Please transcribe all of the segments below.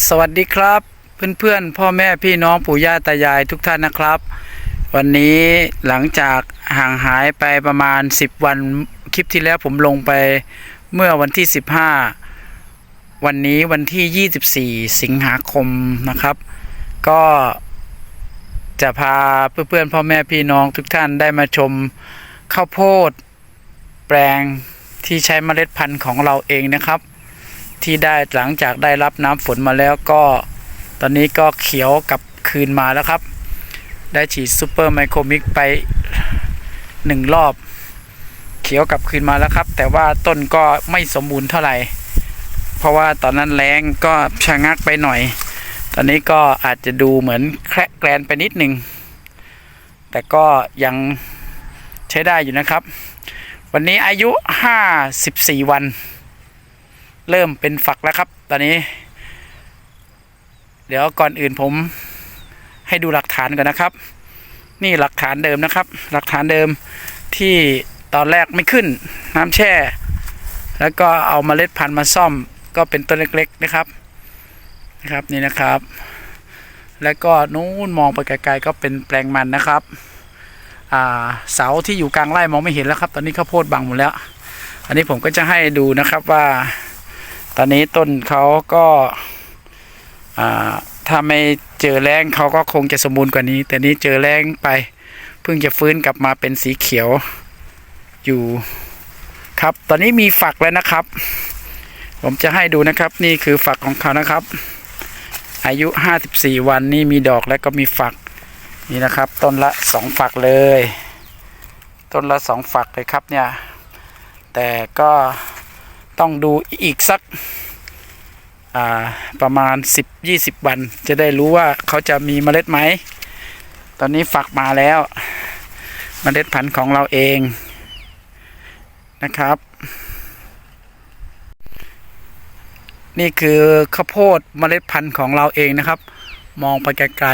สวัสดีครับ เพื่อนๆ พ่อแม่พี่น้องปู่ย่าตายายทุกท่านนะครับ วันนี้หลังจากห่างหายไปประมาณ 10 วันคลิปที่แล้วผมลงไปเมื่อวันที่ 15 วันนี้วันที่ 24 สิงหาคมนะครับ ก็จะพาเพื่อนๆพ่อแม่พี่น้องทุกท่านได้มาชมข้าวโพดแปลงที่ใช้เมล็ดพันธุ์ของเราเองนะครับ ที่ได้หลังจากได้รับน้ำฝนมาแล้วก็ ตอนนี้ก็เขียวกลับคืนมาแล้วครับ ได้ฉีดซูเปอร์ไมโครมิกไปหนึ่งรอบ เขียวกลับคืนมาแล้วครับ แต่ว่าต้นก็ไม่สมบูรณ์เท่าไหร่ เพราะว่าตอนนั้นแรงก็ชะงักไปหน่อย ตอนนี้ก็อาจจะดูเหมือนแคระแกลนไปนิดหนึ่งแต่ก็ยังใช้ได้อยู่นะครับ วันนี้อายุ 54 วัน เริ่มเป็นฝักแล้วครับ ตอนนี้ เดี๋ยวก่อนอื่นผมให้ดูหลักฐานก่อนนะครับ นี่หลักฐานเดิมนะครับ หลักฐานเดิมที่ตอนแรกไม่ขึ้น น้ำแช่ แล้วก็เอามาเมล็ดพันธุ์มาซ่อม ก็เป็นต้นเล็ก ๆนะครับนะครับนี่นะครับ แล้วก็นู้นมองไปไกลๆก็เป็นแปลงมันนะครับเสาที่อยู่กลางไร่มองไม่เห็นแล้วครับ ตอนนี้ข้าวโพดบังหมดแล้ว อันนี้ผมก็จะให้ดูนะครับว่า ตอนนี้ต้นเขาก็ถ้าไม่เจอแรงเขาก็คงจะสมบูรณ์กว่านี้ แต่นี้เจอแรงไปเพิ่งจะฟื้นกลับมาเป็นสีเขียวอยู่ครับ ตอนนี้มีฝักแล้วนะครับ ผมจะให้ดูนะครับ นี่คือฝักของเขานะครับ อายุ 54 วันนี่มีดอกแล้วก็มีฝักนี่นะครับ ต้นละสองฝักเลย ต้นละสองฝักเลยครับเนี่ย แต่ก็ ต้องดูอีกสักประมาณ 10-20 วัน จะได้รู้ว่าเขาจะมีเมล็ดไหม ตอนนี้ฝักมาแล้วเมล็ดพันธุ์ของเราเองนะครับ นี่คือข้าวโพดเมล็ดพันธุ์ของเราเองนะครับ มองไปไกล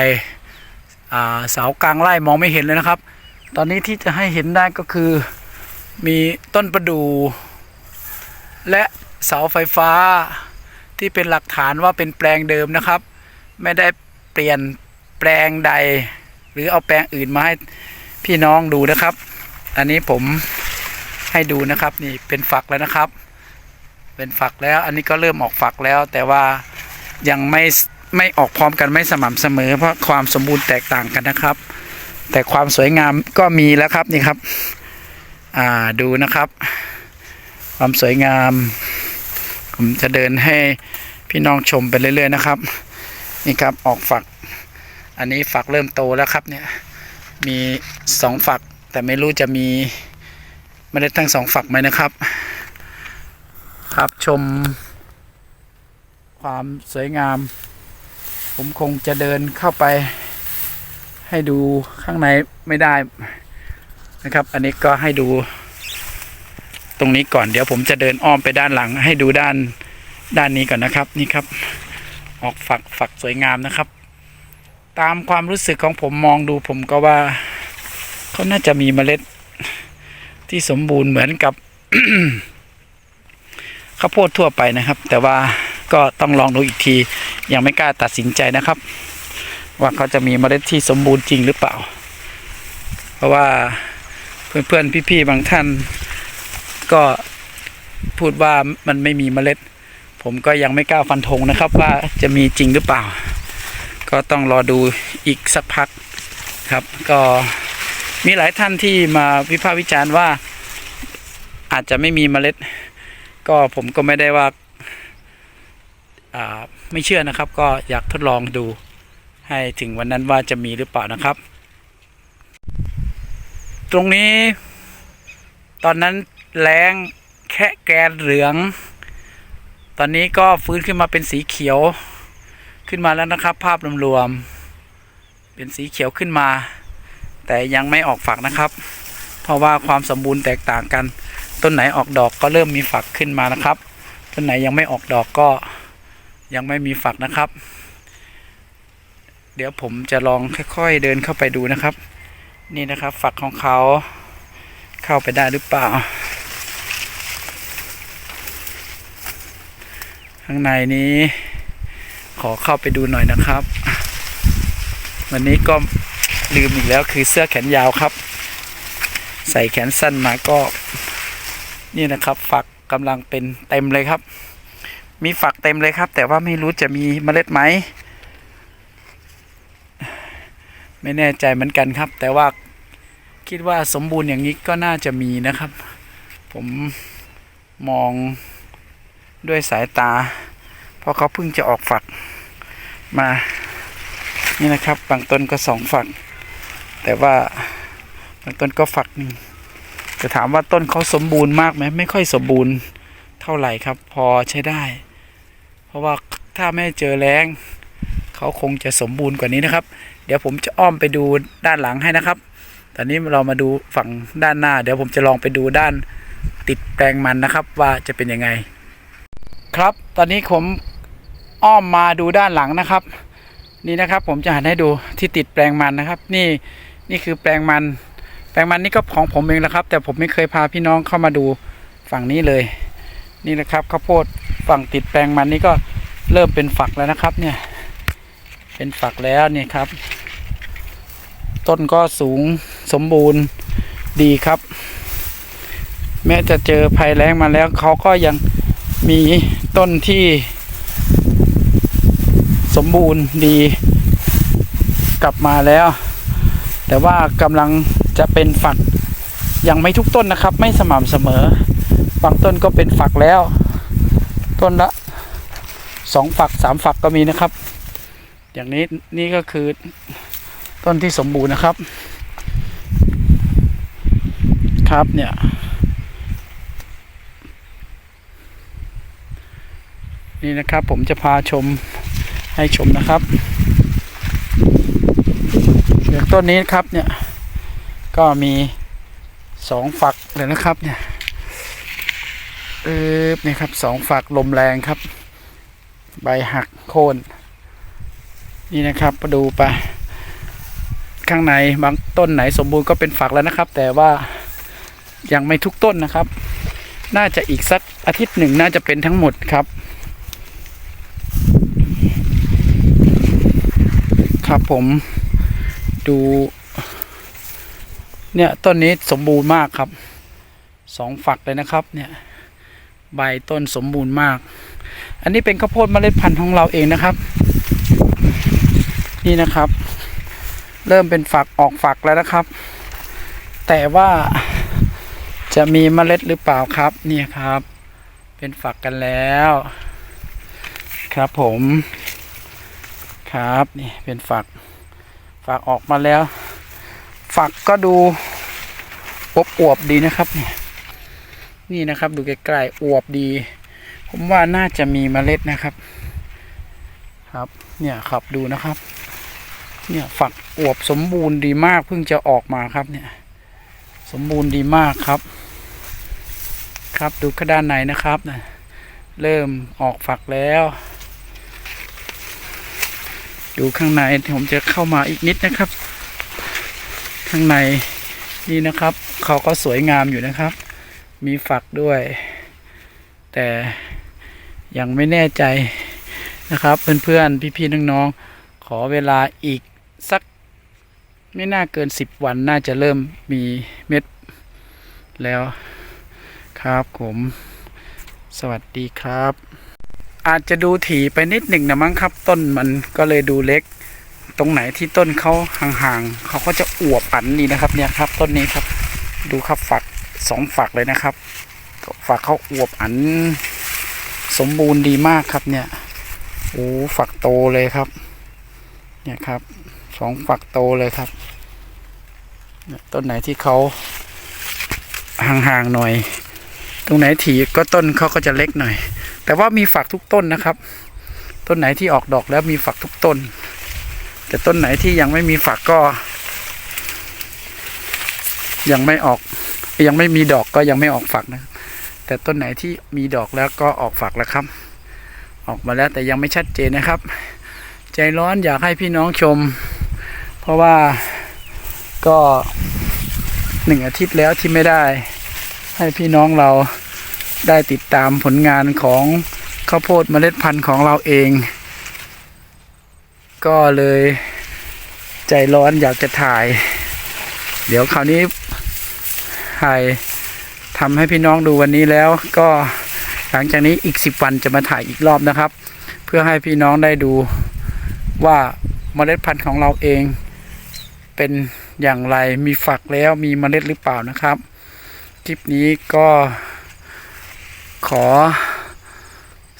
ๆเสากลางไร่มองไม่เห็นเลยนะครับ ตอนนี้ที่จะให้เห็นได้ก็คือมีต้นประดู่ และเสาไฟฟ้าที่เป็นหลักฐานว่าเป็นแปลงเดิมนะครับ ไม่ได้เปลี่ยนแปลงใด หรือเอาแปลงอื่นมาให้พี่น้องดูนะครับ อันนี้ผมให้ดูนะครับนี่เป็นฝักแล้วนะครับ เป็นฝักแล้วอันนี้ก็เริ่มออกฝักแล้ว แต่ว่ายังไม่ไม่ออกพร้อมกันไม่สม่ำเสมอ เพราะความสมบูรณ์แตกต่างกันนะครับ แต่ความสวยงามก็มีแล้วครับนี่ครับ อ่าดูนะครับ ความสวยงาม ผมจะเดินให้พี่น้องชมไปเรื่อยๆนะครับ นี่ครับออกฝัก อันนี้ฝักเริ่มโตแล้วครับเนี่ย มีสองฝัก แต่ไม่รู้จะมีเมล็ดทั้งสองฝักไหมนะครับ ครับชม ความสวยงาม ผมคงจะเดินเข้าไป ให้ดูข้างในไม่ได้นะครับ อันนี้ก็ให้ดู ตรงนี้ก่อนเดี๋ยวผมจะเดินอ้อมไปด้านหลัง ให้ดูด้านด้านนี้ก่อนนะครับนี่ครับ ออกฝักฝักสวยงามนะครับ ตามความรู้สึกของผมมองดูผมก็ว่าเขาน่าจะมีเมล็ดที่สมบูรณ์เหมือนกับข้าวโพดทั่วไปนะครับ แต่ว่าก็ต้องลองดูอีกที ยังไม่กล้าตัดสินใจนะครับ ว่าเขาจะมีเมล็ดที่สมบูรณ์จริงหรือเปล่า เพราะว่าเพื่อนๆพี่ๆบางท่าน ก็พูดว่ามันไม่มีเมล็ด ผมก็ยังไม่กล้าฟันธงนะครับ ว่าจะมีจริงหรือเปล่า ก็ต้องรอดูอีกสักพักครับ ก็มีหลายท่านที่มาวิพากษ์วิจารณ์ว่า อาจจะไม่มีเมล็ด ก็ผมก็ไม่ได้ว่าอ่าไม่เชื่อนะครับ ก็อยากทดลองดูให้ถึงวันนั้นว่าจะมีหรือเปล่านะครับ ตรงนี้ตอนนั้น แรงแค่แกนเหลือง ตอนนี้ก็ฟื้นขึ้นมาเป็นสีเขียว ขึ้นมาแล้วนะครับ ภาพรวมๆเป็นสีเขียวขึ้นมา แต่ยังไม่ออกฝักนะครับ เพราะว่าความสมบูรณ์แตกต่างกัน ต้นไหนออกดอกก็เริ่มมีฝักขึ้นมานะครับ ต้นไหนยังไม่ออกดอกก็ยังไม่มีฝักนะครับ เดี๋ยวผมจะลองค่อย ๆ เดินเข้าไปดูนะครับ นี่นะครับฝักของเขาเข้าไปได้หรือเปล่า ข้างในนี้ ขอเข้าไปดูหน่อยนะครับ วันนี้ก็ลืมอีกแล้วคือเสื้อแขนยาวครับ ใส่แขนสั้นมาก็ นี่นะครับ ฝักกำลังเป็นเต็มเลยครับ มีฝักเต็มเลยครับ แต่ว่าไม่รู้จะมีเมล็ดไหมไม่แน่ใจเหมือนกันครับ แต่ว่าคิดว่าสมบูรณ์อย่างนี้ก็น่าจะมีนะครับ ผมมอง ด้วยสายตา เพราะเขาเพิ่งจะออกฝักมา นี่นะครับบางต้นก็สองฝัก แต่ว่าบางต้นก็ฝักหนึ่งจะถามว่าต้นเขาสมบูรณ์มากไหมไม่ค่อยสมบูรณ์เท่าไหร่ครับ พอใช้ได้ เพราะว่าถ้าไม่เจอแรงเขาคงจะสมบูรณ์กว่านี้นะครับ เดี๋ยวผมจะอ้อมไปดูด้านหลังให้นะครับ ตอนนี้เรามาดูฝั่งด้านหน้า เดี๋ยวผมจะลองไปดูด้านติดแปลงมันนะครับ ว่าจะเป็นยังไง ครับ ตอนนี้ผมอ้อมมาดูด้านหลังนะครับ นี่นะครับผมจะหันให้ดูที่ติดแปลงมันนะครับ นี่นี่คือแปลงมัน แปลงมันนี่ก็ของผมเองแหละครับ แต่ผมไม่เคยพาพี่น้องเข้ามาดูฝั่งนี้เลย นี่นะครับข้าวโพดฝั่งติดแปลงมันนี่ก็เริ่มเป็นฝักแล้วนะครับ เนี่ย เป็นฝักแล้วนี่ครับ ต้นก็สูงสมบูรณ์ดีครับ แม้จะเจอภัยแล้งมาแล้วเขาก็ยัง มีต้นที่สมบูรณ์ดีกลับมาแล้ว แต่ว่ากำลังจะเป็นฝักยังไม่ทุกต้นนะครับ ไม่สม่ำเสมอ บางต้นก็เป็นฝักแล้ว ต้นละสองฝักสามฝักก็มีนะครับ อย่างนี้นี่ก็คือต้นที่สมบูรณ์นะครับ ครับเนี่ย นี่นะครับผมจะพาชมให้ชมนะครับอย่างต้นนี้ครับเนี่ยก็มีสองฝักเลยนะครับเนี่ยเออนี่ครับสองฝักลมแรงครับ ใบหักโค่นนี่นะครับมาดูไปข้างในบางต้นไหนสมบูรณ์ก็เป็นฝักแล้วนะครับ แต่ว่ายังไม่ทุกต้นนะครับ น่าจะอีกสักอาทิตย์หนึ่งน่าจะเป็นทั้งหมดครับ ครับผมดู เนี่ยต้นนี้สมบูรณ์มากครับสองฝักเลยนะครับ เนี่ยใบต้นสมบูรณ์มาก อันนี้เป็นข้าวโพดเมล็ดพันธุ์ของเราเองนะครับ นี่นะครับ เริ่มเป็นฝักออกฝักแล้วนะครับ แต่ว่าจะมีเมล็ดหรือเปล่าครับ เนี่ยครับ เป็นฝักกันแล้ว ครับผม ครับนี่เป็นฝัก ฝักออกมาแล้ว ฝักก็ดูอบอวบดีนะครับเนี่ยนี่นะครับดูใกล้ๆอวบดี ผมว่าน่าจะมีเมล็ดนะครับ ครับ เนี่ยครับดูนะครับ เนี่ยฝักอวบสมบูรณ์ดีมากเพิ่งจะออกมาครับเนี่ย สมบูรณ์ดีมากครับ ครับดูข้างด้านในนะครับนะเริ่มออกฝักแล้ว ดูข้างในผมจะเข้ามาอีกนิดนะครับ ข้างในนี่นะครับ เขาก็สวยงามอยู่นะครับ มีฝักด้วย แต่ยังไม่แน่ใจนะครับ เพื่อนๆ พี่ๆ น้องๆ ขอเวลาอีกสักไม่น่าเกินสิบวันน่าจะเริ่มมีเม็ดแล้วครับผม สวัสดีครับ อาจจะดูถี่ไปนิดหนึ่งนะมั้งครับ ต้นมันก็เลยดูเล็ก ตรงไหนที่ต้นเขาห่างๆเขาก็จะอวบอันนี่นะครับ เนี่ยครับ ต้นนี้ครับ ดูครับฝักสองฝักเลยนะครับ ฝักเขาอวบอัน สมบูรณ์ดีมากครับเนี่ยโอ้ฝักโตเลยครับ เนี่ยครับสองฝักโตเลยครับต้นไหนที่เขาห่างๆหน่อย ตรงไหนถี่ก็ต้นเขาก็จะเล็กหน่อย แต่ว่ามีฝักทุกต้นนะครับ ต้นไหนที่ออกดอกแล้วมีฝักทุกต้น แต่ต้นไหนที่ยังไม่มีฝักก็ ยังไม่ออก ยังไม่มีดอกก็ยังไม่ออกฝักนะแต่ต้นไหนที่มีดอกแล้วก็ออกฝักแล้วครับ ออกมาแล้วแต่ยังไม่ชัดเจนนะครับ ใจร้อนอยากให้พี่น้องชม เพราะว่าก็หนึ่งอาทิตย์แล้วที่ไม่ได้ ให้พี่น้องเรา ได้ติดตามผลงานของข้าวโพดเมล็ดพันธุ์ของเราเอง ก็เลยใจร้อนอยากจะถ่าย เดี๋ยวคราวนี้ถ่ายทำให้พี่น้องดูวันนี้แล้วก็หลังจากนี้อีกสิบวันจะมาถ่ายอีกรอบนะครับ เพื่อให้พี่น้องได้ดูว่าเมล็ดพันธุ์ของเราเอง เป็นอย่างไรมีฝักแล้วมีเมล็ดหรือเปล่านะครับ คลิปนี้ก็ ขอ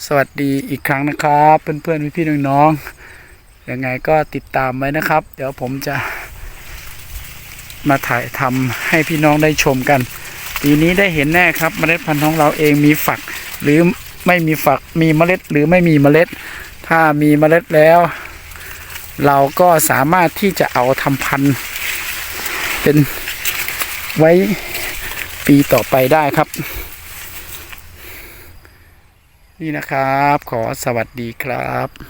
สวัสดีอีกครั้งนะครับ เพื่อนๆพี่ๆน้องๆยังไงก็ติดตามไว้นะครับ เดี๋ยวผมจะ มาถ่ายทำให้พี่น้องได้ชมกัน ปีนี้ได้เห็นแน่ครับเมล็ดพันธุ์ของเราเองมีฝัก หรือไม่มีฝักมีเมล็ดหรือไม่มีเมล็ด ถ้ามีเมล็ดแล้ว เราก็สามารถที่จะเอาทำพันธุ์เป็นไว้ปีต่อไปได้ครับ นี่นะครับ ขอสวัสดีครับ